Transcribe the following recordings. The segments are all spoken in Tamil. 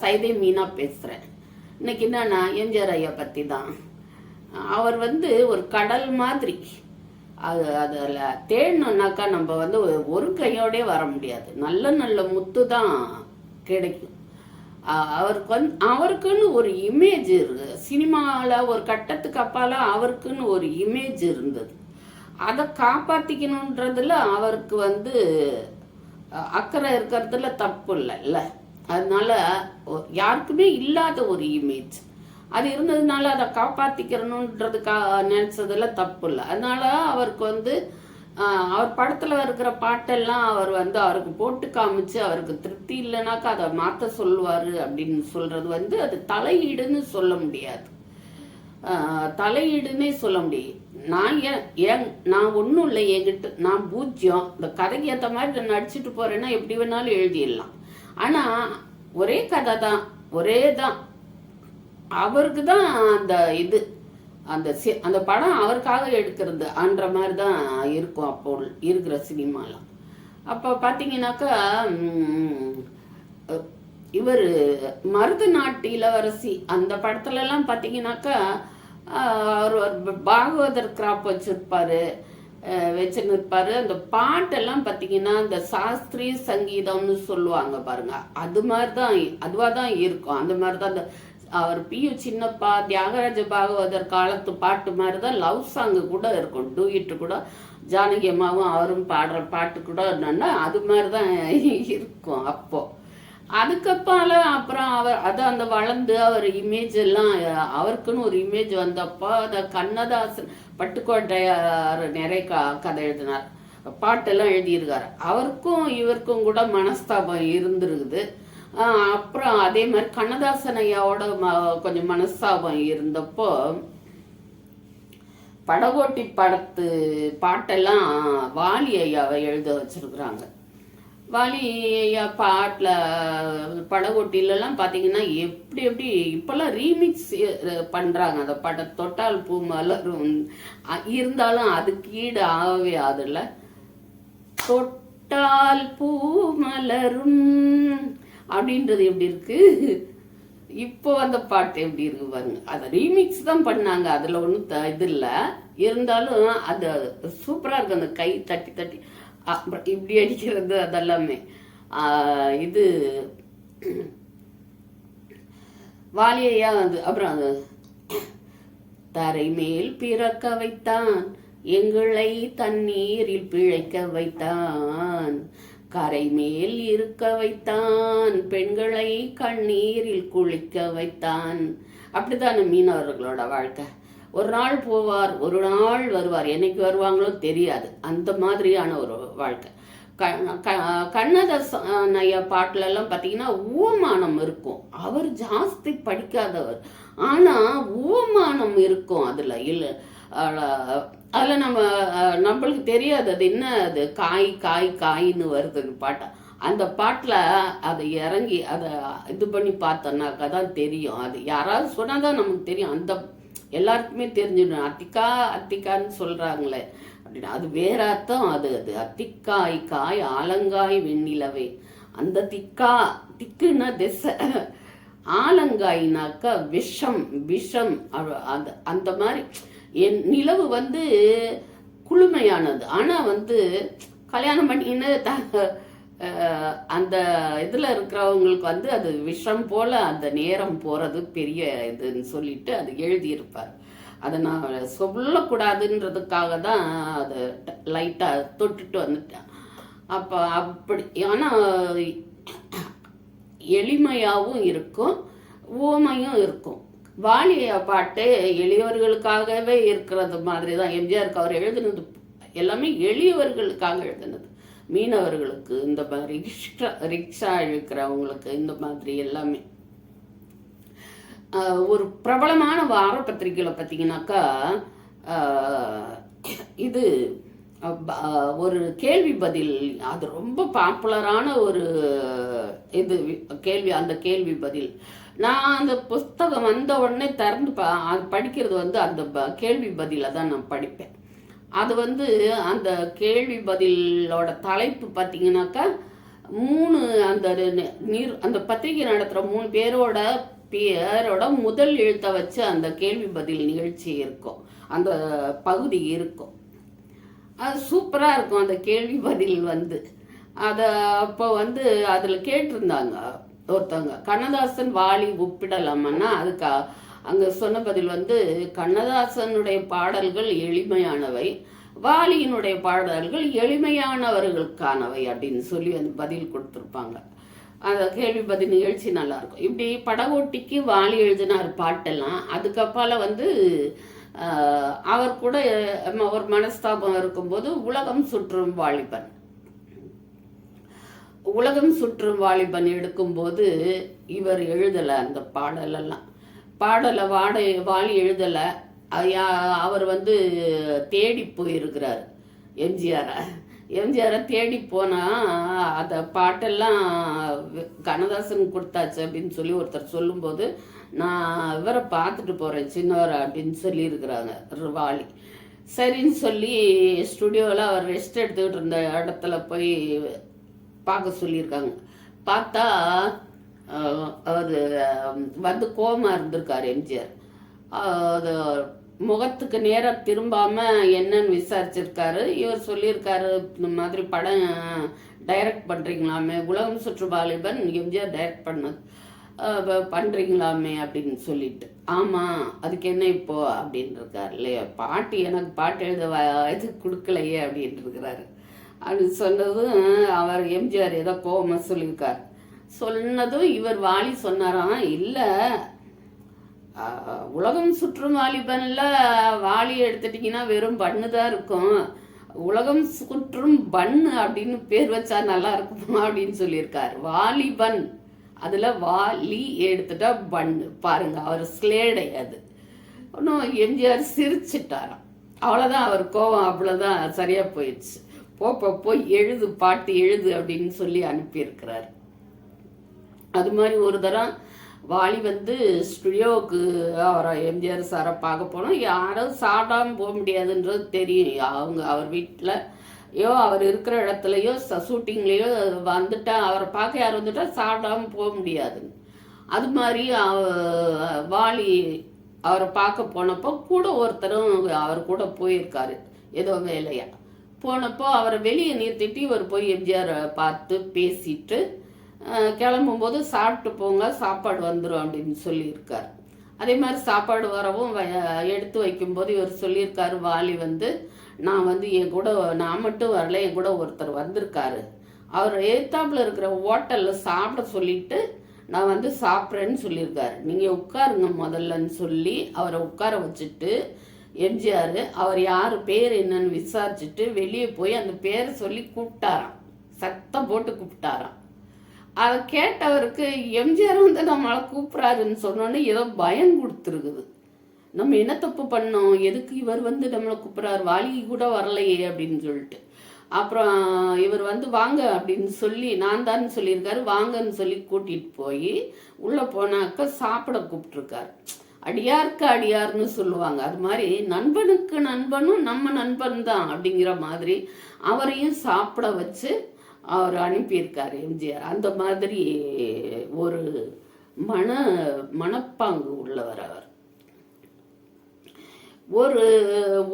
சைதை மீனா பேசுகிறேன் இன்னைக்கு என்னன்னா எம்ஜிஆர் ஐயா பற்றி தான் அவர் வந்து ஒரு கடல் மாதிரி. அது அதில் தேடணுன்னாக்கா நம்ம வந்து ஒரு- கையோடே வர முடியாது. நல்ல நல்ல முத்து தான் கிடைக்கும் அவருக்கு வந்து அவருக்குன்னு ஒரு இமேஜ் இருக்கு சினிமாவில் ஒரு கட்டத்துக்கு அப்பால அவருக்குன்னு ஒரு இமேஜ் இருந்தது. அதை காப்பாற்றிக்கணுன்றதுல அவருக்கு வந்து அக்கறை இருக்கிறதுல தப்பு இல்லைல்ல. அதனால யாருக்குமே இல்லாத ஒரு இமேஜ் அது இருந்ததுனால அதை காப்பாற்றிக்கிறணுன்றதுக்கா நினச்சதில் தப்பு இல்லை அதனால அவருக்கு வந்து அவர் படத்தில் இருக்கிற பாட்டெல்லாம் அவர் வந்து அவருக்கு போட்டு காமிச்சு அவருக்கு திருப்தி இல்லைனாக்கா அதை மாற்ற சொல்லுவார் அப்படின்னு சொல்கிறது வந்து அது தலையீடுன்னு சொல்ல முடியாது. தலையீடுன்னே சொல்ல முடியும். நான் ஏன் ஏன் நான் ஒன்றும் இல்லை என்கிட்ட நான் பூஜ்யம் இந்த கதைக்கு ஏற்ற மாதிரி நான் நடிச்சுட்டு போகிறேன்னா எப்படி வேணாலும் எழுதிடலாம். ஆனால் ஒரே கதை தான் ஒரே தான் அவருக்கு தான் அந்த இது அந்த சி அந்த படம் அவருக்காக எடுக்கிறது அன்ற மாதிரி தான் இருக்கும் அப்போ இருக்கிற சினிமாலாம். அப்போ பார்த்தீங்கன்னாக்கா இவர் மருது நாட்டு இளவரசி அந்த படத்துலலாம் பார்த்தீங்கன்னாக்கா அவர் பாகவதர் கிராப் வச்சுருப்பாரு. வச்சுன்னு இருப்பாரு அந்த பாட்டெல்லாம் பார்த்தீங்கன்னா இந்த சாஸ்திரிய சங்கீதம்னு சொல்லுவாங்க பாருங்க. அது மாதிரி தான் அதுவாக தான் இருக்கும். அந்த மாதிரி தான் அந்த அவர் பியு சின்னப்பா தியாகராஜ பாகவதர் காலத்து பாட்டு மாதிரி தான் லவ் சாங்கு கூட இருக்கும். டூயிட்டு கூட ஜானகி அம்மாவும் அவரும் பாடுற பாட்டு கூட என்னன்னா அது மாதிரி தான் இருக்கும் அப்போது அதுக்கப்பால அப்புறம் அவர் அது அந்த வளர்ந்து அவர் இமேஜ் எல்லாம் அவருக்குன்னு ஒரு இமேஜ் வந்தப்போ அந்த கண்ணதாசன் பட்டுக்கோட்டையார் நிறைய க கதை எழுதினார். பாட்டெல்லாம் எழுதியிருக்காரு. அவருக்கும் இவருக்கும் கூட மனஸ்தாபம் இருந்திருக்குது. அப்புறம் அதே மாதிரி கண்ணதாசன் ஐயாவோட ம- கொஞ்சம் மனஸ்தாபம் இருந்தப்போ படகோட்டி படத்து பாட்டெல்லாம் வாலி ஐயாவை எழுத வச்சிருக்கிறாங்க. வாலி பாட்டில் படகோட்டிலலாம் பார்த்தீங்கன்னா எப்படி எப்படி இப்போல்லாம் ரீமிக்ஸ் பண்ணுறாங்க அந்த பட தொட்டால் பூ மலரும். அ- இருந்தாலும் அதுக்கு ஈடு ஆகவே அதில் தொட்டால் பூ மலரும். அப்படின்றது எப்படி இருக்கு? இப்போ வந்த பாட்டு எப்படி இருக்கு பாருங்க. அதை ரீமிக்ஸ் தான் பண்ணாங்க. அதில் ஒன்றும் இது இல்லை. இருந்தாலும் அது சூப்பராக இருக்கு. அந்த கை தட்டி தட்டி. இப்படி அடிக்கிறது அதெல்லாமே. இது வாலியையா வந்து அப்புறம் அது தரை மேல் பிறக்க வைத்தான் எங்களை தண்ணீரில் பிழைக்க வைத்தான் கரை மேல் இருக்க வைத்தான் பெண்களை கண்ணீரில் குளிக்க வைத்தான். அப்படித்தான மீனவர்களோட வாழ்க்கை? ஒரு நாள் போவார் ஒரு நாள் வருவார். என்னைக்கு வருவாங்களோ தெரியாது. அந்த மாதிரியான ஒரு வாழ்க்கை. க- க- கண்ணதாசன் ஐயா பாட்டுல எல்லாம் பார்த்தீங்கன்னா ஊமானம் இருக்கும். அவர் ஜாஸ்தி படிக்காதவர். ஆனா ஊமானம் இருக்கும் அதுல. இல்ல அதில் நம்ம நம்மளுக்கு தெரியாது. அது என்ன அது காய் காய் காயின்னு வருது பாட்டை. அந்த பாட்டில் அதை இறங்கி அதை இது பண்ணி பார்த்தோன்னாக்கா தான் தெரியும். அது யாராவது சொன்னால் தான் நமக்கு தெரியும். அந்த எல்லாருக்குமே தெரிஞ்சிடும். அத்திக்கா அத்திக்கான்னு சொல்கிறாங்களே அப்படின்னு. அது வேற அர்த்தம் அது அது. அத்திக்காய் காய் ஆலங்காய் வெண்ணிலவே. அந்த திக்கா திக்குன்னா திசை. ஆலங்காய்னாக்கா விஷம் விஷம். அது அந்த அந்த மாதிரி. என் நிலவு வந்து குளுமையானது. ஆனால் வந்து கல்யாணம் பண்ணின்னு த- அந்த இதில் இருக்கிறவங்களுக்கு வந்து அது விஷம் போல் அந்த நேரம் போகிறது பெரிய இதுன்னு சொல்லிட்டு அது எழுதியிருப்பார். அதை நான் சொல்லக்கூடாதுன்றதுக்காக தான் அதை லைட்டாக தொட்டுட்டு வந்துட்டேன். அப்போ அப்படி ஆனால் எளிமையாகவும் இருக்கும் ஊமையும் இருக்கும். வாலிய பாட்டு எளியவர்களுக்காகவே இருக்கிறது மாதிரி தான் எம்ஜிஆருக்கு அவர் எழுதுனது எல்லாமே எளியவர்களுக்காக எழுதுனது. மீனவர்களுக்கு இந்த மாதிரி ரிக்ஷா ரிக்ஷா இழுக்கிறவங்களுக்கு இந்த மாதிரி எல்லாமே. ஒரு பிரபலமான வார பத்திரிகையில் பார்த்தீங்கன்னாக்கா இது ஒரு கேள்வி பதில் அது ரொம்ப பாப்புலரான ஒரு இது கேள்வி அந்த கேள்வி பதில். நான் அந்த புஸ்தகம் வந்த உடனே திறந்து ப அது படிக்கிறது வந்து அந்த ப- கேள்வி பதிலை தான் நான் படிப்பேன். அது வந்து அந்த கேள்வி பதிலோட தலைப்பு பார்த்தீங்கன்னாக்கா மூணு அந்த நீர் அந்த பத்திரிகை நடத்துகிற மூணு பேரோட பேரோட முதல் எழுத்தை வச்சு அந்த கேள்வி பதில் நிகழ்ச்சி இருக்கும். அந்த பகுதி இருக்கும். அது சூப்பராக இருக்கும் அந்த கேள்வி பதில் வந்து. அதை அப்போ வந்து அதில் கேட்டிருந்தாங்க ஒருத்தவங்க கண்ணதாசன் வாலி ஒப்பிடலாமன்னா அதுக்கு அங்கே சொன்ன பதில் வந்து கண்ணதாசனுடைய பாடல்கள் எளிமையானவை வாலியினுடைய பாடல்கள் எளிமையானவர்களுக்கானவை அப்படின்னு சொல்லி வந்து பதில் கொடுத்துருப்பாங்க. அந்த கேள்வி பதில் நிகழ்ச்சி நல்லா இருக்கும் இப்படி படகோட்டிக்கு வாலி எழுதினார் பாட்டெல்லாம் அதுக்கப்பால வந்து அவர் கூட ஒரு மனஸ்தாபம் இருக்கும்போது உலகம் சுற்றும் வாலிபன். உலகம் சுற்றும் வாலிபன் எடுக்கும்போது இவர் எழுதலை அந்த பாடலெல்லாம். பாடலை வாட வாழி எழுதலை. அவர் வந்து தேடி போயிருக்கிறார். எம்ஜிஆரை. எம்ஜிஆரை தேடி போனால் அந்த பாட்டெல்லாம் வி- கண்ணதாசன் கொடுத்தாச்சு அப்படின்னு சொல்லி ஒருத்தர் சொல்லும்போது நான் இவரை பார்த்துட்டு போகிறேன் சின்னவர் அப்படின்னு சொல்லியிருக்கிறாங்க வாலி. சரின்னு சொல்லி ஸ்டுடியோவில் அவர் ரெஸ்ட் எடுத்துக்கிட்டு இருந்த இடத்துல போய் பார்க்க சொல்லியிருக்காங்க. பார்த்தா அவர் வந்து கோமா இருந்திருக்கார் எம்ஜிஆர். அது முகத்துக்கு நேராக திரும்பாமல் என்னன்னு விசாரிச்சிருக்காரு. இவர் சொல்லியிருக்காரு இந்த மாதிரி படம் டைரக்ட் பண்ணுறீங்களாமே உலகம் சுற்று வாலிபன் எம்ஜிஆர் டைரக்ட் பண்ண பண்ணுறீங்களாமே அப்படின்னு சொல்லிட்டு. ஆமாம் அதுக்கு என்ன இப்போ அப்படின்னு இருக்காரு இல்லையா? பாட்டு எனக்கு பாட்டு எழுத வ- இது கொடுக்கலையே அப்படின்ட்டு இருக்கிறாரு அப்படின்னு சொன்னதும் அவர் எம்ஜிஆர் ஏதோ கோவமாக சொல்லியிருக்கார். சொன்னதும் இவர் வாலி சொன்னாராம் இல்லை. உலகம் சுற்றும் வாலிபனில் வாலி எடுத்துட்டிங்கன்னா வெறும் பண்ணு தான் இருக்கும். உலகம் சுற்றும் பண்ணு அப்படின்னு பேர் வச்சா நல்லா இருக்குமா அப்படின்னு சொல்லியிருக்கார். வாலிபன். அதில் வாலி எடுத்துட்டா பண்ணு. பாருங்க அவர் ஸ்லேடை அது. ஒன்றும் எம்ஜிஆர் சிரிச்சிட்டாராம். அவ்வளோதான் அவர் கோவம் அவ்வளோதான் சரியாக போயிடுச்சு. போ போ, போய் எழுது பாட்டு எழுது அப்படின்னு சொல்லி அனுப்பியிருக்கிறார். அது மாதிரி ஒரு தரம் வாலி வந்து ஸ்டுடியோவுக்கு அவரை எம்ஜிஆர் சாரை பார்க்க போனோம். யாரும் சாப்பிடாம போக முடியாதுன்றது தெரியும். அவங்க அவர் வீட்டில் யோ அவர் இருக்கிற இடத்துலையோ ஷூட்டிங்லேயோ வந்துட்டா அவரை பார்க்க யார் வந்துட்டா சாப்பிடாமல் போக முடியாதுன்னு அது மாதிரி அவ- வாலி அவரை பார்க்க போனப்போ கூட ஒருத்தரும் அவர் கூட போயிருக்காரு ஏதோ வேலையா. போனப்போ அவரை வெளியே நிறுத்திட்டு இவர் போய் எம்ஜிஆரை பார்த்து பேசிட்டு கிளம்பும்போது சாப்பிட்டு போங்க சாப்பாடு வந்துடும் அப்படின்னு சொல்லியிருக்கார். அதே மாதிரி சாப்பாடு வரவும் வ- எடுத்து வைக்கும்போது இவர் சொல்லியிருக்காரு வாலி வந்து நான் வந்து என் கூட நான் மட்டும் வரல என் கூட ஒருத்தர் வந்திருக்காரு. அவர் எதிர்த்தாப்புல இருக்கிற ஹோட்டலில் சாப்பிட சொல்லிட்டு நான் வந்து சாப்பிட்றேன்னு சொல்லியிருக்காரு. நீங்கள் உட்காருங்க முதல்லன்னு சொல்லி அவரை உட்கார வச்சுட்டு எம்ஜிஆர் அவர் யார் பேர் என்னன்னு விசாரிச்சுட்டு வெளியே போய் அந்த பேரை சொல்லி கூப்பிட்டாராம். சத்தம் போட்டு கூப்பிட்டாராம். அதை கேட்டவருக்கு எம்ஜிஆர் வந்து நம்மளை கூப்பிட்றாருன்னு சொன்னோன்னே ஏதோ பயம் கொடுத்துருக்குது. நம்ம என்ன தப்பு பண்ணோம்? எதுக்கு இவர் வந்து நம்மளை கூப்பிட்றாரு? வாலிகை கூட வரலையே அப்படின்னு சொல்லிட்டு. அப்புறம் இவர் வந்து வாங்க அப்படின்னு சொல்லி நான் தான் சொல்லியிருக்காரு வாங்கன்னு சொல்லி கூட்டிகிட்டு போய் உள்ளே போனாக்க சாப்பிட கூப்பிட்ருக்காரு அடியாருக்கு அடியார்னு சொல்லுவாங்க. அது மாதிரி நண்பனுக்கு நண்பனும் நம்ம நண்பன் தான் அப்படிங்கிற மாதிரி அவரையும் சாப்பிட வச்சு அவர் அனுப்பியிருக்கார் எம்ஜிஆர். அந்த மாதிரி ஒரு மன மனப்பாங்கு உள்ளவர் அவர். ஒரு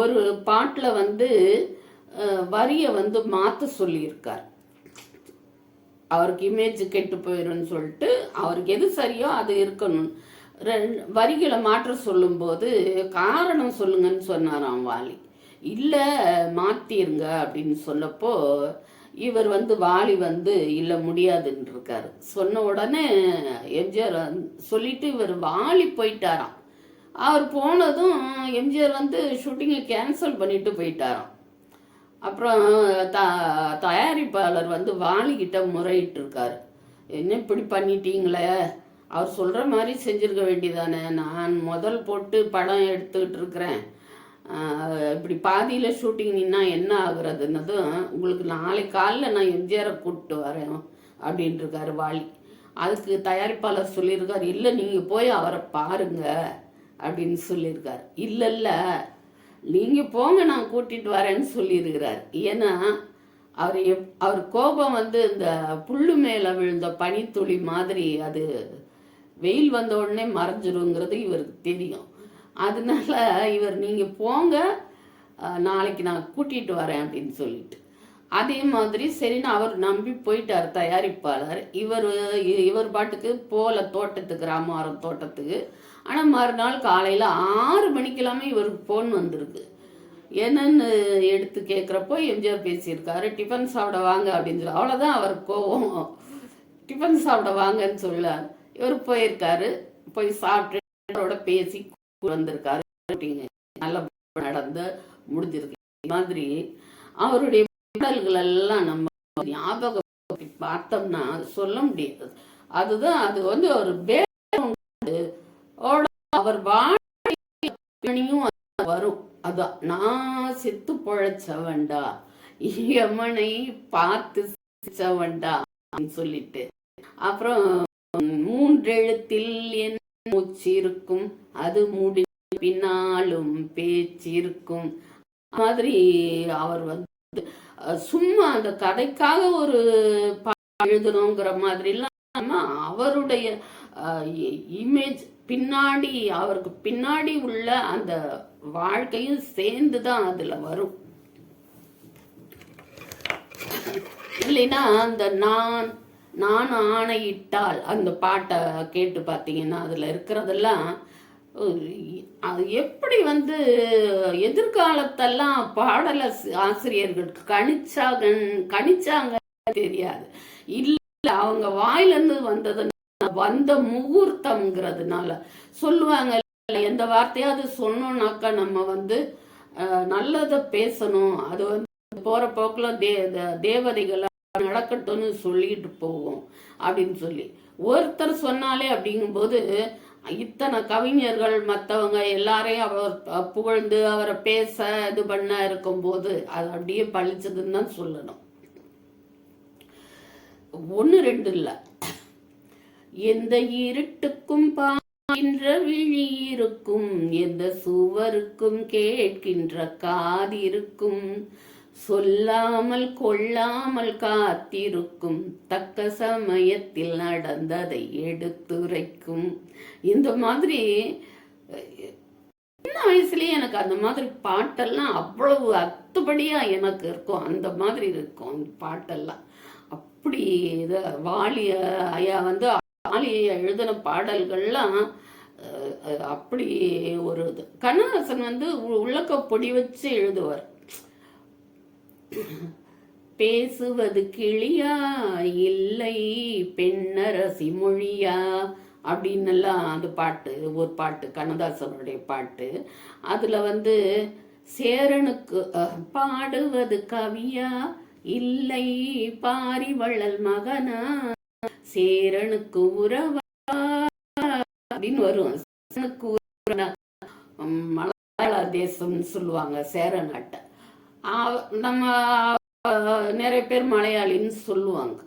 ஒரு பாட்டில் வந்து வரியை வந்து மாற்ற சொல்லியிருக்கார். அவருக்கு இமேஜ் கெட்டு போயிடும்னு சொல்லிட்டு அவருக்கு எது சரியோ அது இருக்கணும். ரெண்டு வரிகளை மாற்ற சொல்லும்போது காரணம் சொல்லுங்கன்னு சொன்னாராம் வாலி. இல்லை மாற்றிருங்க அப்படின்னு சொன்னப்போ இவர் வந்து வாலி வந்து இல்லை முடியாதுன்னு இருக்காரு சொன்ன உடனே எம்ஜிஆர் வந்து- சொல்லிட்டு இவர் வாலி போயிட்டாராம். அவர் போனதும் எம்ஜிஆர் வந்து ஷூட்டிங்கை கேன்சல் பண்ணிட்டு போயிட்டாராம். அப்புறம் த தயாரிப்பாளர் வந்து வாலிக்கிட்ட முறையிட்டு இருக்காரு என்ன இப்படி பண்ணிட்டீங்களே? அவர் சொல்கிற மாதிரி செஞ்சுருக்க வேண்டியதானே. நான் முதல் போட்டு படம் எடுத்துக்கிட்டு இருக்கிறேன். இப்படி பாதியில் ஷூட்டிங் நின்னா என்ன ஆகுறதுன்னதும் உங்களுக்கு நாளை காலைல நான் எம்ஜிஆரை கூப்பிட்டு வரேன் அப்படின்ட்டு இருக்காரு வாலி. அதுக்கு தயாரிப்பாளர் சொல்லியிருக்காரு இல்லை நீங்கள் போய் அவரை பாருங்க அப்படின்னு சொல்லியிருக்காரு. இல்லை இல்லை நீங்கள் போங்க நான் கூட்டிகிட்டு வரேன்னு சொல்லியிருக்கிறார். ஏன்னா அவர் எப் அவர் கோபம் வந்து இந்த புல்லு மேலே விழுந்த பனித்துளி மாதிரி அது வெயில் வந்த உடனே மறைஞ்சிருங்கிறது இவருக்கு தெரியும். அதனால இவர் நீங்கள் போங்க. நாளைக்கு நான் கூட்டிகிட்டு வரேன் அப்படின்னு சொல்லிட்டு. அதே மாதிரி சரின்னு அவர் நம்பி போயிட்டார் தயாரிப்பாளர். இவர் இவர் பாட்டுக்கு போல தோட்டத்துக்கு ராமாரம் தோட்டத்துக்கு. ஆனால் மறுநாள் காலையில் ஆறு மணிக்கெல்லாமே இவருக்கு ஃபோன் வந்திருக்கு. என்னன்னு எடுத்து கேட்குறப்போ எம்ஜிஆர் பேசியிருக்காரு டிஃபன் சாப்பிட வாங்க அப்படின்னு சொல்லி. அவ்வளோதான் அவர் கோவம். டிஃபன் சாப்பிட வாங்கன்னு சொல்ல இவர் போயிருக்காரு போய் சாப்பிட்டு பேசி வந்திருக்காரு. நல்ல நடந்து முடிஞ்சிருக்கு. மாதிரி அவருடைய பாடல்கள் எல்லாம் நம்ம ஞாபகம் பார்த்தோம்னா சொல்ல முடியாது. அதுதான் அது வந்து ஒரு அவர் வாணியும் வரும். அதான் நான் செத்து பொழைச்சவன்டா யமனை பார்த்து சிரிச்சவன்டா சொல்லிட்டு. அப்புறம் மூன்றெழுத்தில் என் மூச்சிருக்கும் அது முடி பின்னாலும் பேச்சிருக்கும். மாதிரி அவர் வந்து சும்மா அந்த கதைக்காக ஒரு எழுதணுங்கிற மாதிரி இல்லாம அவருடைய இமேஜ் பின்னாடி அவருக்கு பின்னாடி உள்ள அந்த வாழ்க்கையும் சேர்ந்து தான் அதுல வரும். இல்லைன்னா அந்த நான் நான் ஆணையிட்டால் அந்த பாட்டை கேட்டு பார்த்தீங்கன்னா அதில் இருக்கிறதெல்லாம் அது எப்படி வந்து எதிர்காலத்தெல்லாம் பாடல ஆசிரியர்கள் கணிச்சாங்க கணிச்சாங்க தெரியாது. இல்லை அவங்க வாயிலிருந்து வந்தது வந்த முகூர்த்தம்ங்கிறதுனால. சொல்லுவாங்க எந்த வார்த்தையாவது சொன்னோம்னாக்கா நம்ம வந்து நல்லதை பேசணும். அது வந்து போற போக்குல தே த- தேவதைகள் நடக்கட்டும்னு சொல்லிட்டு போவோம் அப்படின்னு சொல்லி. ஒருத்தர் சொன்னாலே அப்படிங்கும்போது இத்தனை கவிஞர்கள் மற்றவங்க எல்லாரையும் அவர் புகழ்ந்து அவரை பேச இது பண்ண இருக்கும்போது அது அப்படியே பழிச்சதுன்னு தான் சொல்லணும். ஒன்று ரெண்டு இல்லை. எந்த இருட்டுக்கும் பாய்கின்ற விழி இருக்கும் எந்த சுவருக்கும் கேட்கின்ற காது இருக்கும் சொல்லாமல் கொள்ளாமல் காத்திருக்கும் தக்க சமயத்தில் நடந்ததை எடுத்துரைக்கும். இந்த மாதிரி சின்ன வயசுலயே எனக்கு அந்த மாதிரி பாட்டெல்லாம் அவ்வளவு அத்துபடியா எனக்கு இருக்கும். அந்த மாதிரி இருக்கும் அந்த பாட்டெல்லாம். அப்படி இத வாலிய ஐயா வந்து வாலியை எழுதின பாடல்கள்லாம் அப்படி ஒரு இது. கண்ணதாசன் வந்து உ- உள்ளக்க பொடி வச்சு எழுதுவார். பேசுவது கிளியா? இல்லை பெண்ணரசி மொழியா? அப்படின்னுலாம் அந்த பாட்டு ஒரு பாட்டு கண்ணதாசனுடைய பாட்டு. அதில் வந்து சேரனுக்கு பாடுவது கவியா? இல்லை பாரிவள்ளல் மகனா? சேரனுக்கு உறவா? அப்படின்னு வரும். சேரனுக்கு மலையாள தேசம்னு சொல்லுவாங்க சேர நாட்டை நம்ம நிறைய பேர் மலையாளின்னு சொல்லுவாங்க.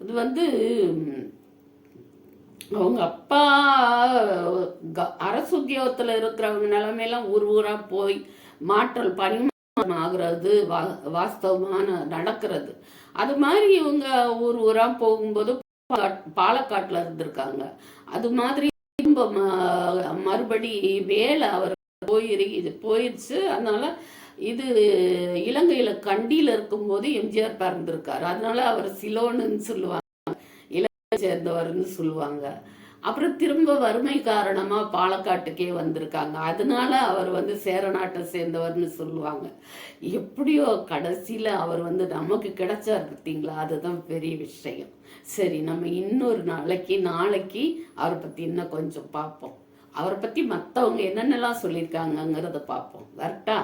இது வந்து அவங்க அப்பா அரசு உத்தியோகத்தில் இருக்கிறவங்க நிலைமையெல்லாம் ஊர் ஊராக போய் மாற்றல் பரிமாற்றம் ஆகுறது வா வாஸ்தவமான நடக்கிறது. அது மாதிரி இவங்க ஊர் ஊராக போகும்போது பாலக்காட்டில் பாலக்காட்டுல இருந்திருக்காங்க. அது மாதிரி திரும்ப மறுபடி வேலை அவர் போயிரு இது போயிடுச்சு அதனால இது இலங்கையில் கண்டியில் இருக்கும்போது எம்ஜிஆர் பிறந்திருக்காரு. அதனால அவர் சிலோனுன்னு சொல்லுவாங்க. இலங்கை சேர்ந்தவர்னு சொல்லுவாங்க. அப்புறம் திரும்ப வறுமை காரணமாக பாலக்காட்டுக்கே வந்திருக்காங்க. அதனால அவர் வந்து சேர நாட்டை சேர்ந்தவர்னு சொல்லுவாங்க. எப்படியோ கடைசியில் அவர் வந்து நமக்கு கிடைச்சார் பார்த்தீங்களா? அதுதான் பெரிய விஷயம். சரி நம்ம இன்னொரு நாளைக்கு நாளைக்கு அவரை பற்றி இன்னும் கொஞ்சம் பார்ப்போம். அவரை பற்றி மற்றவங்க என்னென்னலாம் சொல்லியிருக்காங்கங்கிறத பார்ப்போம். வரட்டா?